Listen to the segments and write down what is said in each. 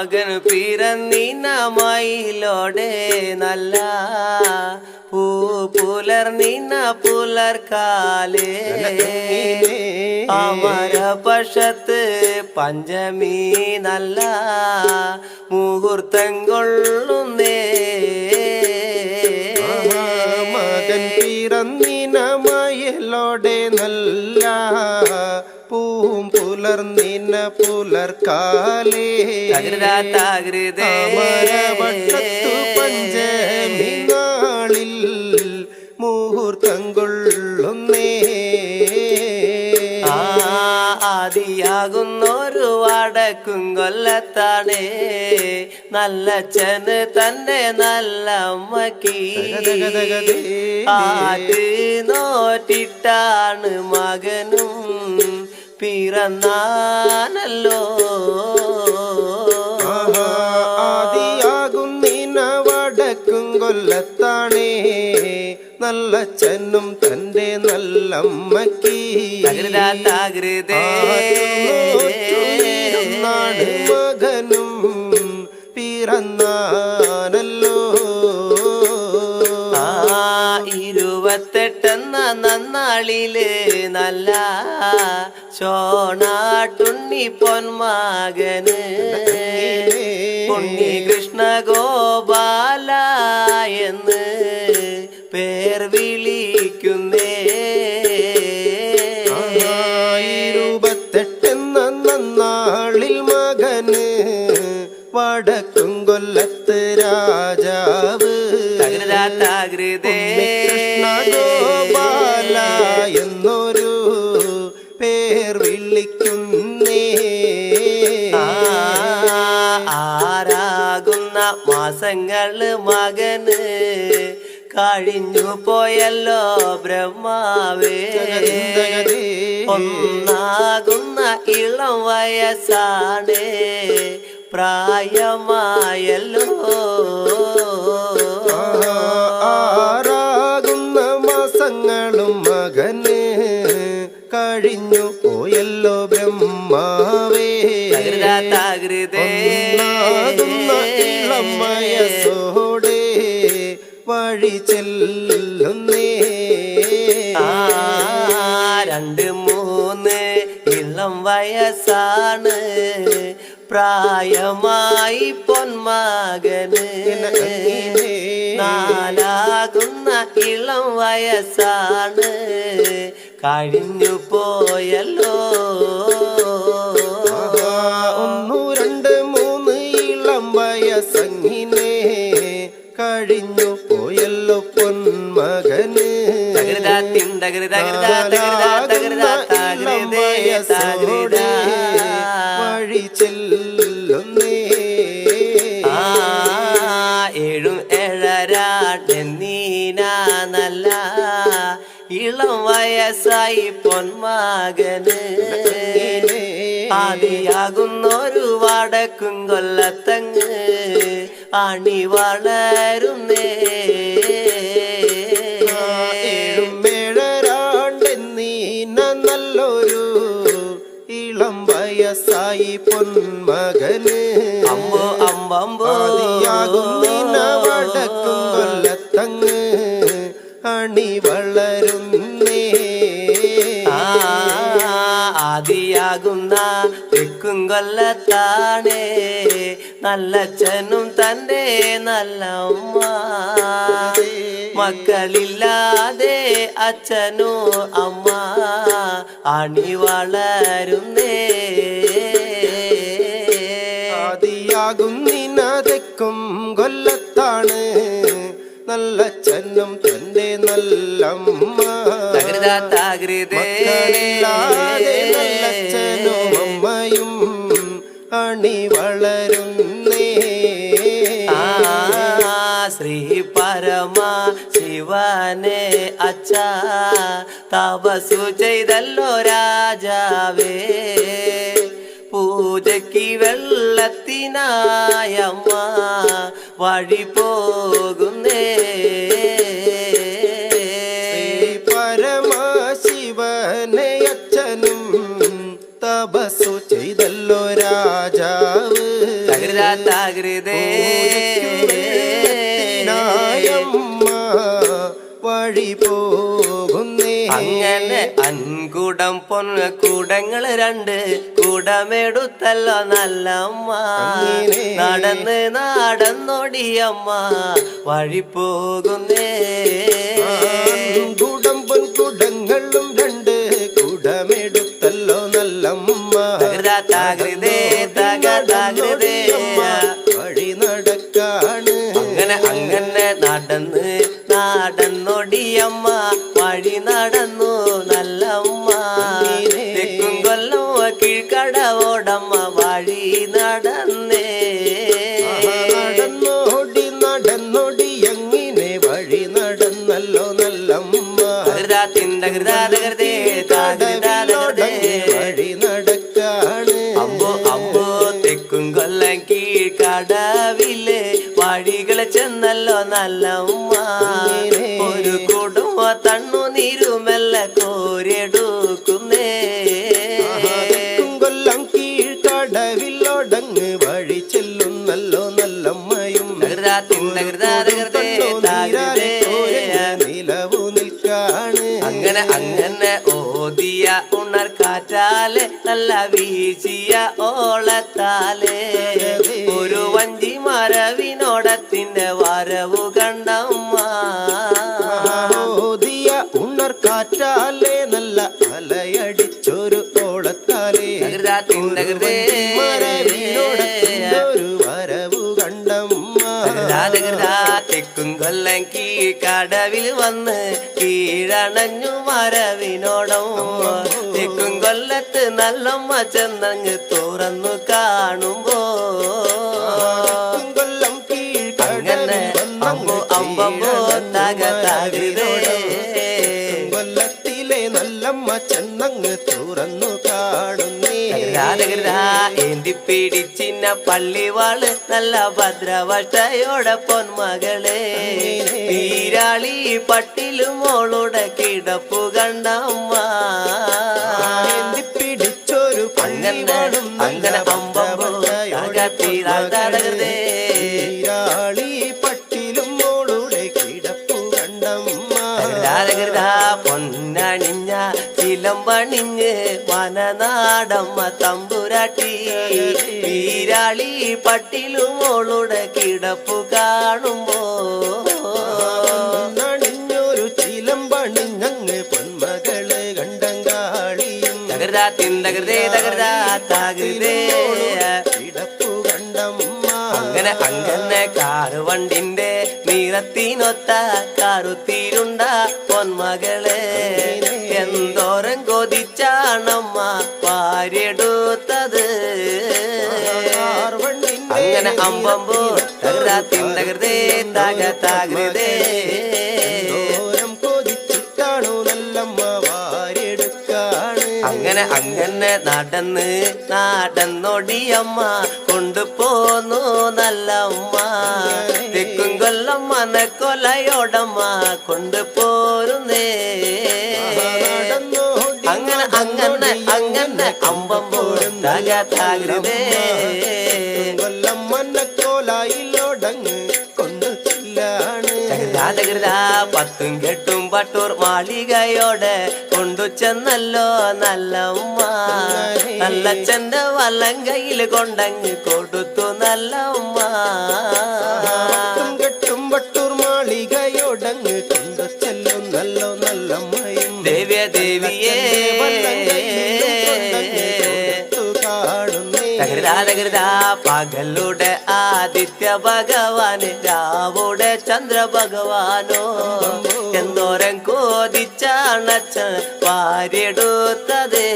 മകൻ പിറന്നിനമയിലോടെ നല്ല. പൂ പുലർന്നിന പുലർക്കാലേ അമര പക്ഷത്ത് പഞ്ചമി നല്ല. മുഹൂർത്തം കൊള്ളുന്നേ പുലർക്കാലേ അമരവട്ടത്തു പഞ്ചമി നാളിൽ മുഹൂർത്തം കൊള്ളുന്നേ ആദിയാകുന്നൊരു വടക്കും കൊല്ലത്താണേ. നല്ല ചെന്ന് തന്നെ നല്ല അമ്മയ്ക്ക് ആറ്റ് നോറ്റിട്ടാണ് മകനും. പിറന്നാനല്ലോ. ആദിയാകും നിന വടക്കും കൊല്ലത്താണേ. നല്ല ചെന്നും തന്റെ നല്ലമ്മക്ക് മകനും പിറന്നാനല്ലോ. ആ ഇരുപത്തെട്ടെന്ന നന്നാളിൽ നല്ല ചോണാട്ടുണ്ണി പൊന്മകന്. ഉണ്ണി കൃഷ്ണ ഗോപാല എന്ന് പേർ വിളിക്കുന്നേ. ഇരുപത്തെട്ടെന്ന നന്നാളിൽ മകന് വടക്കും കൊല്ലത്ത് രാജാവ്. തകൃതാ കൃഷ്ണ ഗോപാല എന്നൊരു പേർ വിളിക്കുന്നേ. ആരാകുന്ന മാസങ്ങൾ മകന്? കഴിഞ്ഞു പോയല്ലോ ബ്രഹ്മാവേ. ഒന്നാകുന്ന ഇളം വയസ്സാണ്. പ്രായമായല്ലോ. കഴിഞ്ഞു. പോയല്ലോ ബ്രഹ്മാവേ. വഴി ചെല്ലുന്നേ. ആ രണ്ട് മൂന്ന് ഇളം വയസ്സാണ്. പ്രായമായി പൊന്മകന്. നാലാകുന്ന ഇളം വയസ്സാണ്. കഴിഞ്ഞു പോയല്ലോ ഒന്നു രണ്ട് മൂന്ന് ഇളം വയസ്സങ്ങിനെ കഴിഞ്ഞു പോയല്ലോ പൊന്മകന് വഴി ചെല്ലുന്നേ. ആ ഏഴും ഏഴരാണ്ടെന്നീന നല്ല ഇളം വയസ്സായി പൊന്മകന്. ആദിയാകുന്നൊരു വടക്കും കൊല്ലത്തങ്ങ് അണി വളരുന്നേ. നല്ലൊരു ഇളം വയസ്സായി പൊന്മകന്. അമ്പോ അമ്പമ്പോ. ആദിയാകും നിന വടക്കും കൊല്ലത്തങ്ങ് അണി തെക്കും കൊല്ലത്താണേ നല്ലച്ഛനും തന്റെ നല്ല അമ്മ മക്കളില്ലാതെ അച്ഛനോ അമ്മ. അണി വളരുന്നേ. ആദിയാകും നിനതെക്കും കൊല്ലത്താണ്. നല്ല ചെന്നും തന്റെ നല്ലമ്മ തകൃതാ തകൃതേ മക്കളില്ലാതെ നല്ലച്ഛനും അമ്മയും അണി വളരുന്നേ. ശ്രീ പരമ ശിവനെ അച്ഛ. തപസു ചെയ്തല്ലോ രാജാവേ. പൂജയ്ക്ക് വെള്ളത്തിനായമ്മ വഴി പോകുന്നേ. അൻകുടം പൊന്ന കൂടങ്ങൾ രണ്ട് കൂടമെടുത്തല്ലോ നല്ല അമ്മ അങ്ങനെ. നടന്ന് നടന്നോടിയമ്മ വഴി പോകുന്നേ. കൂടം പൊൻ കൂടങ്ങളും രണ്ട് കൂടമെടുത്തല്ലോ നല്ലമ്മ. തകൃതാ തക തകൃതേ. വഴി നടക്കാണ്. അങ്ങനെ അങ്ങനെ നടന്ന് നടന്നൊടിയമ്മ വഴി നടന്നു നല്ലമ്മ തെക്കും കൊല്ലം കീഴ്ക്കടവോടമ്മ വഴി നടന്നേ. നടന്നോടി നടന്നോടി എങ്ങനെ വഴി നടന്നല്ലോ നല്ലമ്മ. തകൃതാത്തിൻ തകൃതാ തകൃതേ, തകൃതാ തകൃതേ. വഴി നടക്കാണ്. അമ്പോ അമ്പോ തെക്കും കൊല്ലം കീഴ്ക്കടവിൽ വഴികളെ ചെന്നല്ലോ നല്ലമ്മ. ഒരു കുടുംബ തണ്ണു നീരുമെല്ല നിലവു നിൽക്കാണ് അങ്ങനെ അങ്ങനെ ഓതിയ ഉണർ കാറ്റാലെ നല്ല വീശിയ ഓളത്താലെ. ഒരു വഞ്ചി മരവിനോടത്തിന്റെ വരവു കണ്ടമ്മ. ഓതിയ ഉണർ കാറ്റാലേ നല്ല അലയടിച്ചൊരു ഓളത്താലേ. തകൃതാത്തിൻ തെക്കും കൊല്ലം കീഴ്ക്കടവിൽ വന്ന് കീഴണഞ്ഞു മരവിനോടം. തെക്കും കൊല്ലത്ത് നല്ലമ്മ ചെന്നങ്ങ് തുറന്നു കാണുമ്പോ കൊല്ലത്തിലെ നല്ലമ്മ ചെന്നങ്ങ് തുറന്നു കാണുന്നേ. ഏന്തി പിടിച്ചിന്ന പള്ളിവാൾ നല്ല ഭദ്രവട്ടയോടെ പൊന്മകളെ. ഈരാളി പട്ടിലും മോളുടെ കിടപ്പു കണ്ടമ്മ. പിടിച്ചൊരു പള്ളിവാളും അങ്ങനെ അമ്പമ്പോ തകൃതേ തകൃതാ പൊന്നണിഞ്ഞ ചിലമ്പണിഞ്ഞ് വനനാടമ്മ തമ്പുരാട്ടി വീരാളി പട്ടിലും മോളുടെ കിടപ്പു കാണുമ്പോ നണിഞ്ഞൊരു ചിലമ്പണിഞ്ഞങ്ങ് പൊന്മകൾ കണ്ടങ്കാളിയും തകൃതാ തിന്തകൃതേ തകൃതാ തകൃതേ കണ്ടമ്മ അങ്ങനെ അങ്ങനെ കാറ് വണ്ടിന്റെ നിറത്തിനൊത്ത കറുത്തിരുണ്ട പൊന്മകളെ. എന്തോരം കൊതിച്ചാണമ്മ വാരിയെടുത്തത് അങ്ങനെ അമ്പമ്പോ തകരാത്തിൻ തകൃതേ ദൂരം അങ്ങനെ അങ്ങനെ നടന്ന് നടന്നൊടിയമ്മ കൊണ്ടുപോന്നു നല്ലമ്മ. തെക്കും കൊല്ലം മനക്കൊലയോടമ്മ കൊണ്ടുപോരുന്നേ. അങ്ങനെ അങ്ങനെ അങ്ങനെ അമ്പം തകൃതേ കൊല്ലം മനക്കോലായിലോടങ്ങ് കൊണ്ടു പത്തും കെട്ടും പട്ടൂർ മാളികയോടെ കൊണ്ടു ചെന്നല്ലോ നല്ല ഉമ്മ നല്ല ചെന്റെ വലം കയ്യിൽ കൊണ്ടങ്ങ് കൊടുത്തു നല്ല ഉമ്മ കുമ്പട്ടൂർ കെട്ടും മാളികയോടങ്ങ് കൊണ്ടു നല്ല നല്ലമ്മയും. ദേവ്യ ദേവിയേ തകൃതാ പകലുടെ ആദിത്യ ഭഗവാന് രാവുടെ ചന്ദ്ര ഭഗവാനോ. എന്തോരം കോതിച്ചാണച്ച വാരിയെടുത്തതേ.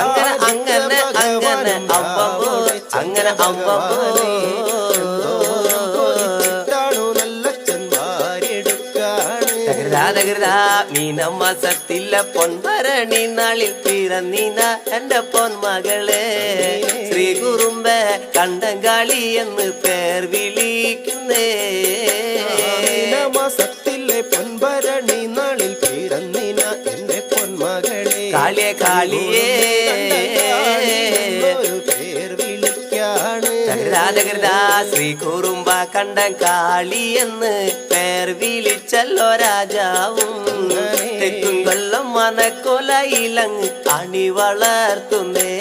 അങ്ങനെ അങ്ങനെ അങ്ങനെ അമ്പമ്പോ അങ്ങനെ അമ്പമ്പോ തകൃതാ മീനമ്മ സത്തില്ല പൊൻഭരണി നാളിൽ പിറന്നീന എന്റെ പൊന്മകളെ. ശ്രീ കുറുമ്പ കണ്ടങ്കാളി എന്ന് പേർ വിളിക്കുന്നേ. മാസത്തിലെ പൊൻഭരണി നാളിൽ പിറന്നിന എന്റെ പൊന്മകളെ. കാളിയെ കാളിയേ. പേർ വിളിക്കാണ്. തകൃതാ ശ്രീ കുറുമ്പ. കണ്ടൻ കാളി എന്ന് പേർ വിളിച്ചല്ലോ രാജാവും. തെക്കും കൊല്ലം മനക്കൊലയിലങ്ങ് അണി വളർത്തുന്നേ.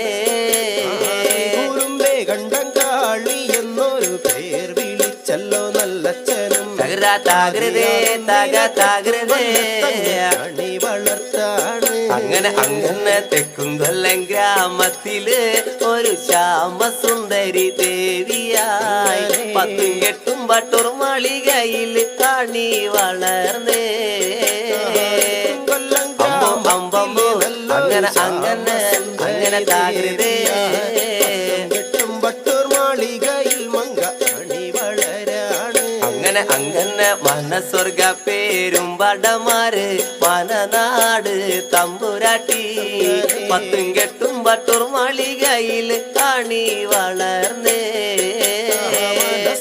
കണ്ടം കാളി എന്നൊരു പേർ വിളിച്ചല്ലോ നല്ലച്ഛനും. തകര താകൃതേ തക താകൃതേ. അണി വളർത്താണ് അങ്ങനെ അങ്ങനെ തെക്കും കൊല്ലം ഗ്രാമത്തിൽ ഒരു ശ്യാമസുന്ദരി ദേവിയായി. പത്തും കെട്ടും പട്ടൂർ മാളികയിൽ കാണി വളർന്നേ. അങ്ങനെ അങ്ങനെ അങ്ങനെ താകൃതേ അങ്ങനെ അങ്ങനെ മനസ്വർഗ പേരും വടമാര് വനനാട് തമ്പുരാട്ടി. പത്തും കെട്ടും പട്ടൂർ മാളികയിൽ കാണി വളർന്നേ.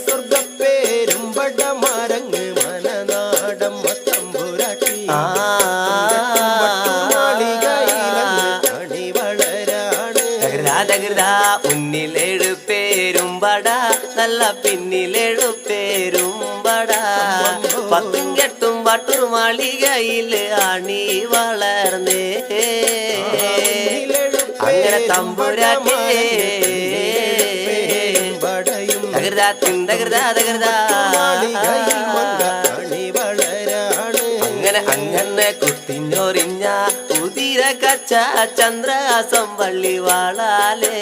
സ്വർഗപ്പേരും പടമരങ്ങ് മനനാടം തമ്പുരാട്ടി. ആ. പട നല്ല പിന്നിലേഴു പേരും പട പത്തും കെട്ടും പട്ടൂർ മാളികയിൽ അണി വളർന്നേ. അങ്ങനെ തമ്പുരാട്ടേ തകൃതാ തകൃതാ അങ്ങനെ അങ്ങനെ കുത്തിഞ്ഞൊറിഞ്ഞ കച്ച ചന്ദ്രാസം വള്ളി വാളാലേ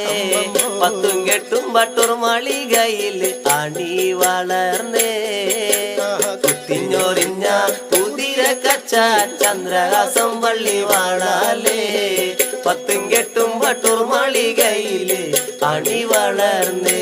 പത്തും കെട്ടും പട്ടൂർ മാളികയിൽ അണി വളർന്നേ. കുത്തിഞ്ഞോറിഞ്ഞ ഉതിര കച്ച ചന്ദ്രാസം വള്ളി വാളാലേ പത്തും കെട്ടും പട്ടൂർ മാളികയിൽ അണി വളർന്നേ.